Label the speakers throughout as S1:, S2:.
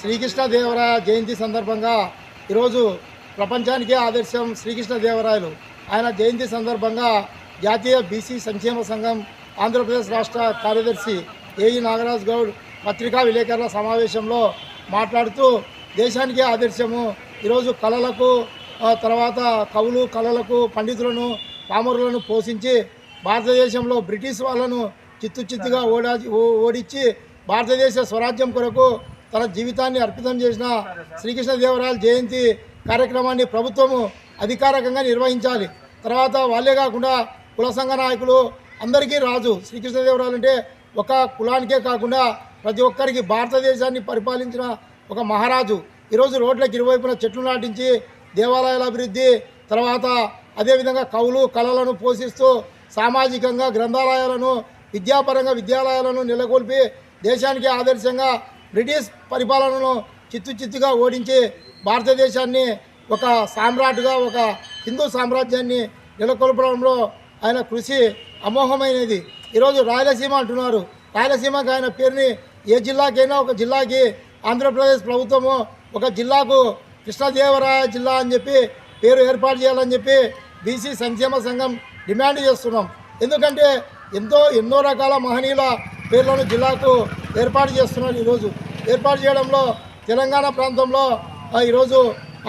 S1: శ్రీకృష్ణదేవరాయ జయంతి సందర్భంగా ఈరోజు ప్రపంచానికే ఆదర్శం శ్రీకృష్ణదేవరాయలు. ఆయన జయంతి సందర్భంగా జాతీయ బీసీ సంక్షేమ సంఘం ఆంధ్రప్రదేశ్ రాష్ట్ర కార్యదర్శి ఏఈ నాగరాజ్ గౌడ్ పత్రికా విలేకరుల సమావేశంలో మాట్లాడుతూ దేశానికే ఆదర్శము. ఈరోజు కళలకు తర్వాత కవులు కళలకు పండితులను పామరులను పోషించి భారతదేశంలో బ్రిటిష్ వాళ్ళను చిత్తు చిత్తుగా ఓడా ఓ- ఓడించి భారతదేశ స్వరాజ్యం కొరకు తన జీవితాన్ని అర్పితం చేసిన శ్రీకృష్ణదేవరాయల జయంతి కార్యక్రమాన్ని ప్రభుత్వము అధికారికంగా నిర్వహించాలి. తర్వాత వాళ్ళే కాకుండా కుల సంఘ నాయకులు అందరికీ రాజు శ్రీకృష్ణదేవరాయలు అంటే ఒక కులానికే కాకుండా ప్రతి ఒక్కరికి భారతదేశాన్ని పరిపాలించిన ఒక మహారాజు. ఈరోజు రోడ్లకు ఇరువైపున చెట్లు నాటించి దేవాలయాల అభివృద్ధి తర్వాత అదేవిధంగా కవులు కళలను పోషిస్తూ సామాజికంగా గ్రంథాలయాలను విద్యాపరంగా విద్యాలయాలను నెలకొల్పి దేశానికి ఆదర్శంగా బ్రిటిష్ పరిపాలనను చిత్తు చిత్తుగా ఓడించి భారతదేశాన్ని ఒక సామ్రాట్గా ఒక హిందూ సామ్రాజ్యాన్ని నెలకొల్పడంలో ఆయన కృషి అమోఘమైనది. ఈరోజు రాయలసీమ అంటున్నారు. రాయలసీమకు ఆయన పేరుని ఏ జిల్లాకైనా ఒక జిల్లాకి ఆంధ్రప్రదేశ్ ప్రభుత్వము ఒక జిల్లాకు కృష్ణదేవరాయ జిల్లా అని చెప్పి పేరు ఏర్పాటు చేయాలని చెప్పి బీసీ సంక్షేమ సంఘం డిమాండ్ చేస్తున్నాం. ఎందుకంటే ఎంతో ఎన్నో రకాల మహనీయుల పేర్లను జిల్లాకు ఏర్పాటు చేస్తున్నారు ఈరోజు. ఏర్పాటు చేయడంలో తెలంగాణ ప్రాంతంలో ఈరోజు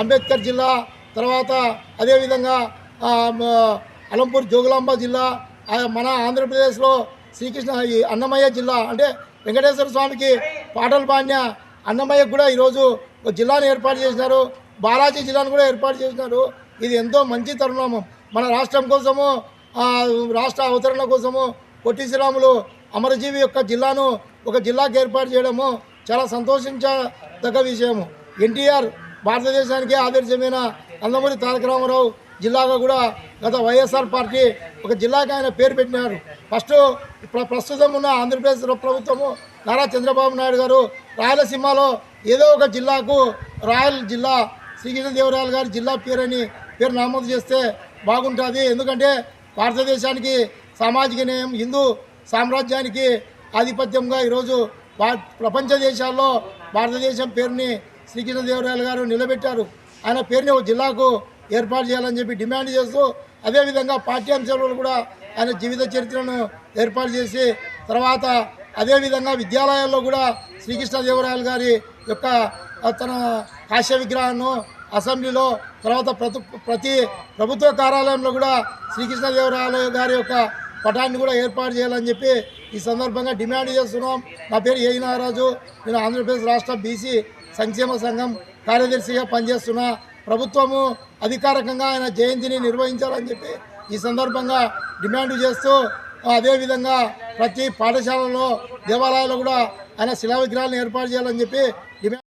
S1: అంబేద్కర్ జిల్లా తర్వాత అదేవిధంగా అలంపూర్ జోగులాంబ జిల్లా మన ఆంధ్రప్రదేశ్లో శ్రీకృష్ణ ఈ అన్నమయ్య జిల్లా అంటే వెంకటేశ్వర స్వామికి పాటలు పాడిన అన్నమయ్యకు కూడా ఈరోజు జిల్లాను ఏర్పాటు చేసినారు. బాలాజీ జిల్లాను కూడా ఏర్పాటు చేసినారు. ఇది ఎంతో మంచి తరుణం. మన రాష్ట్రం కోసము రాష్ట్ర అవతరణ కోసము పొట్టి శ్రీరాములు అమరజీవి యొక్క జిల్లాను ఒక జిల్లాకు ఏర్పాటు చేయడము చాలా సంతోషించదగ్గ విషయము. ఎన్టీఆర్ భారతదేశానికి ఆదర్శమైన నందమూరి తారక రామారావు జిల్లాగా కూడా గత వైఎస్ఆర్ పార్టీ ఒక జిల్లాకి ఆయన పేరు పెట్టినారు. ఫస్ట్ ప్రస్తుతం ఉన్న ఆంధ్రప్రదేశ్ ప్రభుత్వము నారా చంద్రబాబు నాయుడు గారు రాయలసీమలో ఏదో ఒక జిల్లాకు రాయల్ జిల్లా శ్రీకృష్ణదేవరాయలు గారి జిల్లా పేరని పేరు నమోదు చేస్తే బాగుంటుంది. ఎందుకంటే భారతదేశానికి సామాజిక న్యాయం హిందూ సామ్రాజ్యానికి ఆధిపత్యంగా ఈరోజు ప్రపంచ దేశాల్లో భారతదేశం పేరుని శ్రీకృష్ణదేవరాయలు గారు నిలబెట్టారు. ఆయన పేరుని ఒక జిల్లాకు ఏర్పాటు చేయాలని చెప్పి డిమాండ్ చేస్తూ అదేవిధంగా పాఠ్యాంశాలు కూడా ఆయన జీవిత చరిత్రను ఏర్పాటు చేసి తర్వాత అదేవిధంగా విద్యాలయాల్లో కూడా శ్రీకృష్ణదేవరాయలు గారి యొక్క తన కాశ్య విగ్రహాన్ని అసెంబ్లీలో తర్వాత ప్రతి ప్రతి ప్రభుత్వ కార్యాలయంలో కూడా శ్రీకృష్ణదేవరాయలు గారి యొక్క పటాన్ని కూడా ఏర్పాటు చేయాలని చెప్పి ఈ సందర్భంగా డిమాండ్ చేస్తున్నాం. నా పేరు ఏ నాగరాజు. నేను ఆంధ్రప్రదేశ్ రాష్ట్ర బీసీ సంక్షేమ సంఘం కార్యదర్శిగా పనిచేస్తున్నా. ప్రభుత్వము అధికారికంగా ఆయన జయంతిని నిర్వహించాలని చెప్పి ఈ సందర్భంగా డిమాండ్ చేస్తూ అదేవిధంగా ప్రతి పాఠశాలలో దేవాలయాల్లో కూడా ఆయన శిలా విగ్రహాలను ఏర్పాటు చేయాలని చెప్పి డిమాండ్